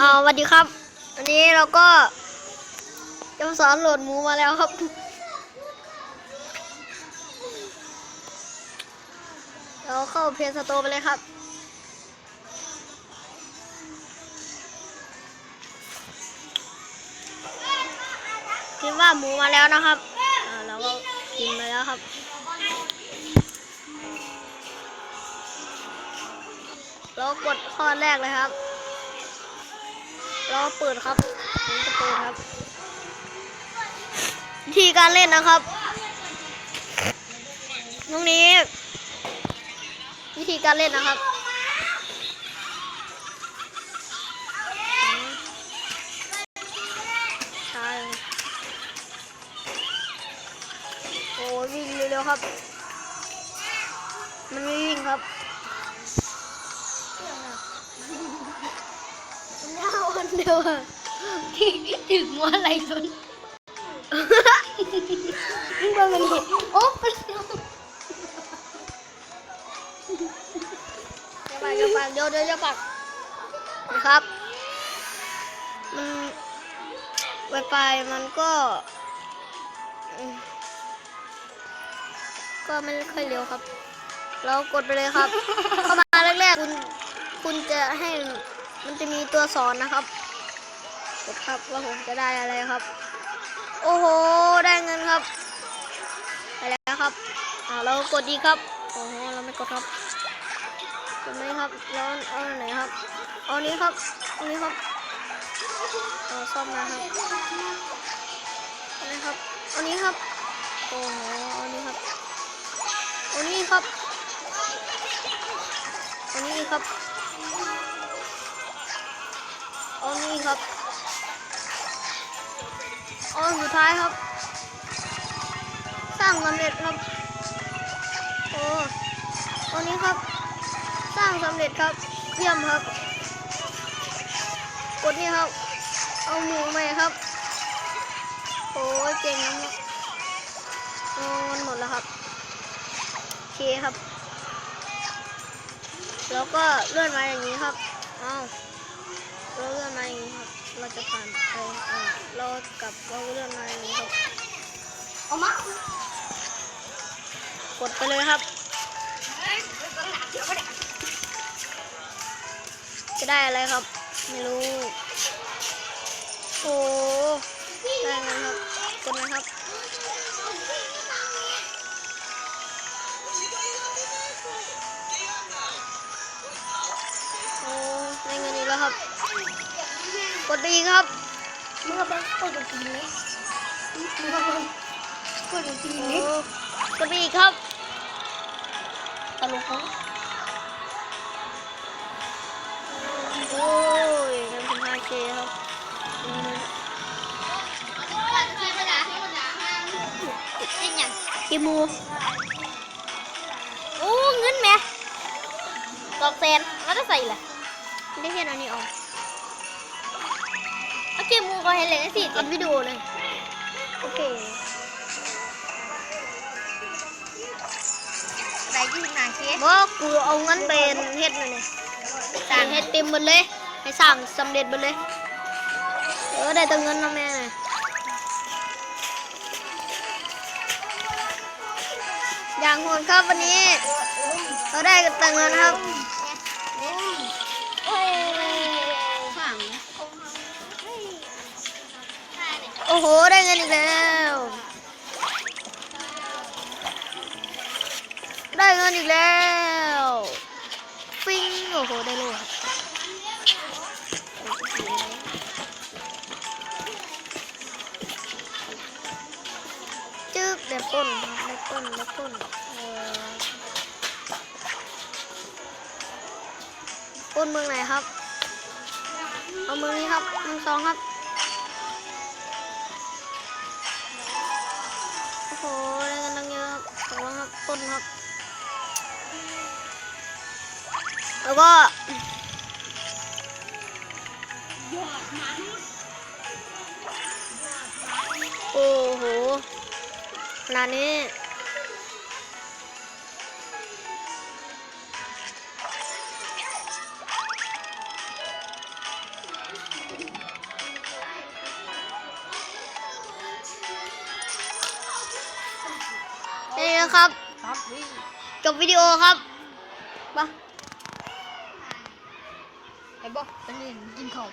อ่าสวัสดีครับวันนี้เราก็จะสอนโหลดหมูมาแล้วครับ เราเข้าเพจสโตร์ไปเลยครับพิมพ์ว่าหมูมาแล้วนะครับอ่าเราก็พิมพ์มาแล้วครับ เรากดข้อแรกเลยครับ ราเปิดครับผมจะเปิดครับวิธีการเล่นนะครับตรงนี้ วิธีการเล่นนะครับใช่โอ้ยวิ่งเร็วๆครับ มันไม่วิ่งครับ ยาวอันเดียวอะที่ถึงหัวไหลชนมึงเป็นไงโอ้เป็นจะปากจะปากเดี๋ยวเดี๋ยวจะปากนะครับ มันไวไฟมันก็ ก็ไม่ค่อยเร็วครับ เรากดไปเลยครับ เข้ามาแรกๆ คุณ คุณจะให้ มันจะมีตัวสอนนะครับกดครับว่าผมจะได้อะไรครับ โอ้โห ได้เงินครับไปแล้วครับอ่าเรากดดีครับ โอ้โห เราไม่กดครับกดไหมครับแล้วเอาอันไหนครับ เอานี้ครับเอานี้ครับเอาซ่อมมาครับเอานี้ครับ เอานี้ครับ โอ้โห เอานี้ครับ เอานี้ครับ เอานี้ครับ อานี้ครับเอาสุดท้ายครับ สร้างสำเร็จครับ โอ้เอานี้ครับ สร้างสำเร็จครับ เยี่ยมครับ กดนี่ครับ เอาหมูใหม่ครับ โอ้ยเจ๋งนะครับโอ้มันหมดแล้วครับโอเคครับ แล้วก็เลื่อนมาอย่างนี้ครับอ้าว เราเลื่อนมาอย่างนี้ครับ เราจะผ่านไปเรากลับเราเลื่อนมาอย่างนี้ครับเอามากดไปเลยครับ จะได้อะไรครับ ไม่รู้โอ้ได้ไงครับกดนะครับ นอีกแล้วครับ กดไปอีกครับมึงเอาไปกดกินไหมมึงเอาไปกดกินไหมโอ้กดไปอีกครับตลกเขาโอ้ยเงินถึง 5K ครับอืมเป็นอย่างกีมูโอ้เงินแหม่ดอกแซนมันจะใส่แหละ ได้เห็นอันนี้ออกเอาเกมมูก็เห็นเลยสิอัดวิดีโอเลย โอเคได้ยี่สิบนาทีบอกกูเอาเงินเป็นเฮ็ดมาเลยสร้างเฮ็ดเต็มหมดเลย ให้สร้างสำเร็จหมดเลย เออได้แตังเงินนะแม่น่ะอย่างโหดครับวันนี้ เราได้แต่เงินครับ โห ได้เงินอีกแล้ว ได้เงินอีกแล้วฟิงโอ้โห ได้โลครับจึ๊กได้ปล้นครับได้ปล้นได้ปล้นปล้นเมืองไหนครับ เอาเมืองนี้ครับเมืองสองครับ โอ้โหได้กันนังเยอะครับขอร้องครับต้นครับ แล้วก็โอ้โหขนาดนี้ นี้นะครับ ครับพี่จบวิดีโอครับมาไอ้บอกเป็นเล่นกินข้าว